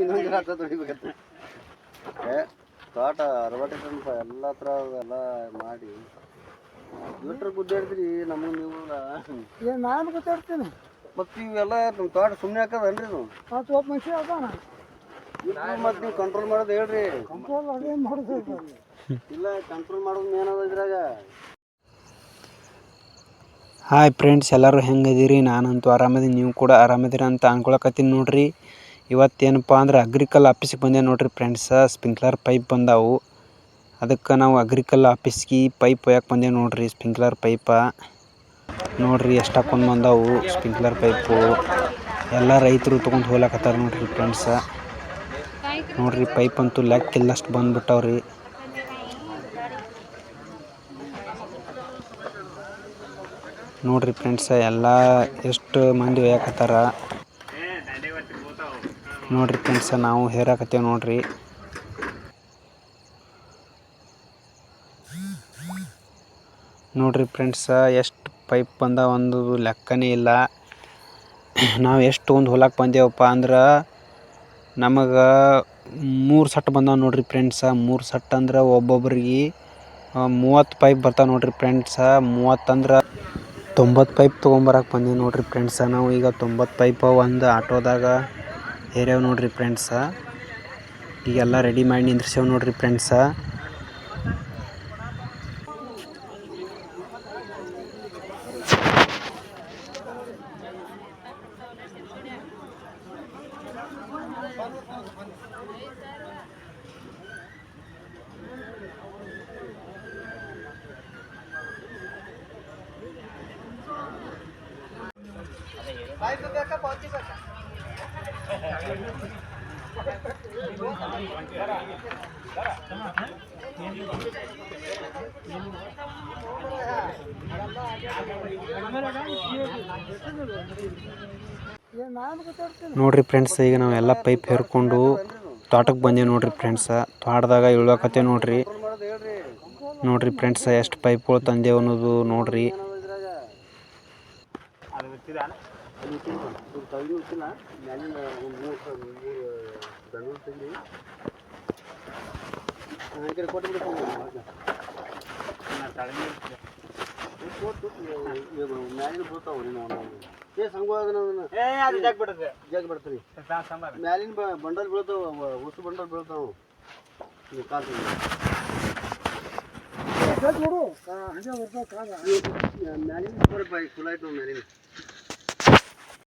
ಇನ್ನೊಂದು ರಾತ್ರ ತೊಡಿಬೇಕತ್ತ ಏ ತೋಟ ಅರವತ್ತು ಟನ್ಪ ಎಲ್ಲ ಹತ್ರ ಎಲ್ಲ ಮಾಡಿ. ಇಟ್ರ ಗುದ್ದಾಡ್ತೀರಿ ನಮಗೆ ನೀವು ಏನು ನಾನು ಗೊತ್ತಿರ್ತೀನಿ ಮತ್ತು ಇವೆಲ್ಲ ನಮ್ಮ ತೋಟ ಸುಮ್ಮನೆ ಹಾಕದನ್ರಿ ಇದು ಮತ್ತು ಒಬ್ಬ ಮನುಷ್ಯ ಅದಾನ? ಮತ್ತು ನೀವು ಕಂಟ್ರೋಲ್ ಮಾಡೋದು ಹೇಳ್ರಿ. ಕಂಟ್ರೋಲ್ ಅದೇನು ಮಾಡೋದು ಇಲ್ಲ ಕಂಟ್ರೋಲ್ ಮಾಡೋದು ಏನದ ಇದ್ರಾಗ. ಹಾಯ್ ಫ್ರೆಂಡ್ಸ್ ಎಲ್ಲರೂ ಹೆಂಗಿದ್ದೀರಿ ನಾನಂತೂ ಆರಾಮದೀನಿ ನೀವು ಕೂಡ ಆರಾಮದೀರಿ ಅಂತ ಅನ್ಕೊಳಕತ್ತೀನಿ ನೋಡ್ರಿ. ಇವತ್ತೇನಪ್ಪ ಅಂದ್ರೆ ಅಗ್ರಿಕಲ್ ಆಫೀಸಿಗೆ ಬಂದೆ ನೋಡ್ರಿ ಫ್ರೆಂಡ್ಸ ಸ್ಪ್ರಿಂಕ್ಲರ್ ಪೈಪ್ ಬಂದಾವು. ಅದಕ್ಕೆ ನಾವು ಅಗ್ರಿಕಲ್ ಆಫೀಸ್ಗೆ ಪೈಪ್ ಒಯ್ಯಕ್ಕೆ ಬಂದೆ ನೋಡ್ರಿ ಸ್ಪ್ರಿಂಕ್ಲರ್ ಪೈಪ ನೋಡ್ರಿ ಎಷ್ಟು ಹಾಕೊಂಡು ಬಂದಾವು ಸ್ಪ್ರಿಂಕ್ಲರ್ ಪೈಪು ಎಲ್ಲ ರೈತರು ತೊಗೊಂಡು ಹೋಗ್ಲಾಕತ್ತಾರ ನೋಡ್ರಿ ಫ್ರೆಂಡ್ಸ ನೋಡ್ರಿ ಪೈಪ್ ಅಂತೂ ಲೆಕ್ಕಿಲ್ಲಷ್ಟು ಬಂದ್ಬಿಟ್ಟವ್ರಿ. ನೋಡ್ರಿ ಫ್ರೆಂಡ್ಸ ಎಲ್ಲ ಎಷ್ಟು ಮಂದಿ ಒಯ್ಯಾಕತ್ತಾರ. ನೋಡ್ರಿ ಫ್ರೆಂಡ್ಸ, ನಾವು ಹೇರಾಕತ್ತೇವೆ ನೋಡ್ರಿ. ನೋಡ್ರಿ ಫ್ರೆಂಡ್ಸ, ಎಷ್ಟು ಪೈಪ್ ಬಂದ ಒಂದು ಲೆಕ್ಕನೇ ಇಲ್ಲ. ನಾವು ಎಷ್ಟು ಒಂದು ಹೊಲಕ್ಕೆ ಬಂದೇವಪ್ಪ ಅಂದ್ರೆ, ನಮಗೆ ಮೂರು ಸಟ್ ಬಂದಾವೆ ನೋಡ್ರಿ ಫ್ರೆಂಡ್ಸ. ಮೂರು ಸಟ್ ಅಂದ್ರೆ ಒಬ್ಬೊಬ್ರಿಗೆ ಮೂವತ್ತು ಪೈಪ್ ಬರ್ತಾವೆ ನೋಡ್ರಿ ಫ್ರೆಂಡ್ಸ. ಮೂವತ್ತಂದ್ರೆ ತೊಂಬತ್ತು ಪೈಪ್ ತೊಗೊಂಬರಕ್ಕೆ ಬಂದೀವಿ ನೋಡ್ರಿ ಫ್ರೆಂಡ್ಸ. ನಾವು ಈಗ ತೊಂಬತ್ತು ಪೈಪ್ ಒಂದು ಆಟೋದಾಗ ಹೇರ್ಯಾವ ನೋಡ್ರಿ ಫ್ರೆಂಡ್ಸ ಈಗೆಲ್ಲ ರೆಡಿ ಮಾಡಿ ನಿಂದ್ರಿಸ್ಯಾವ ನೋಡ್ರಿ ಫ್ರೆಂಡ್ಸ ಬಾಯ್ ಬೇಕಾ ಪಾವತಿ ಗೊತ್ತಿರ್ತೀನಿ ನೋಡ್ರಿ ಫ್ರೆಂಡ್ಸ್, ಈಗ ನಾವು ಎಲ್ಲ ಪೈಪ್ ಹೇರ್ಕೊಂಡು ತೋಟಕ್ಕೆ ಬಂದೇವು ನೋಡ್ರಿ ಫ್ರೆಂಡ್ಸ. ತೋಟದಾಗ ಇಳ್ಬೇಕತ್ತೇವೆ ನೋಡ್ರಿ. ನೋಡ್ರಿ ಫ್ರೆಂಡ್ಸ, ಎಷ್ಟು ಪೈಪ್ಗಳು ತಂದೇವು ಅನ್ನೋದು ನೋಡ್ರಿ. ಅದು ಗೊತ್ತಿಲ್ಲ ಅದು ತಲೆಗೆ ಗೊತ್ತಿಲ್ಲ ಮ್ಯಾಲಿನ ಒಂದು ಮೂರು ಮೂರು ದನಗಳು ತಂದು ಹಾಗೆ ಕೊಟ್ಟು ಇವು ಮ್ಯಾಲಿನ ಬೀಳ್ತಾವ ರೀ ನಾವು ಏ ಸಂಘ ಅದನ್ನ ಜಗ್ ಬಿಡ್ತೀನಿ ಮ್ಯಾಲಿನ ಬ ಬಂಡಲ್ ಬೀಳ್ತಾವ ಹೊಸ ಬಂಡಲ್ ಬೀಳ್ತಾವ ನೀವು ಕಾಲು ನೋಡು ಹಾಗೆ ಬರ್ತಾವ ಕಾಲ ಮ್ಯಾಲಿನ ಬರಪ್ಪ ಚಲೋ ಆಯ್ತು ಮ್ಯಾಲಿನ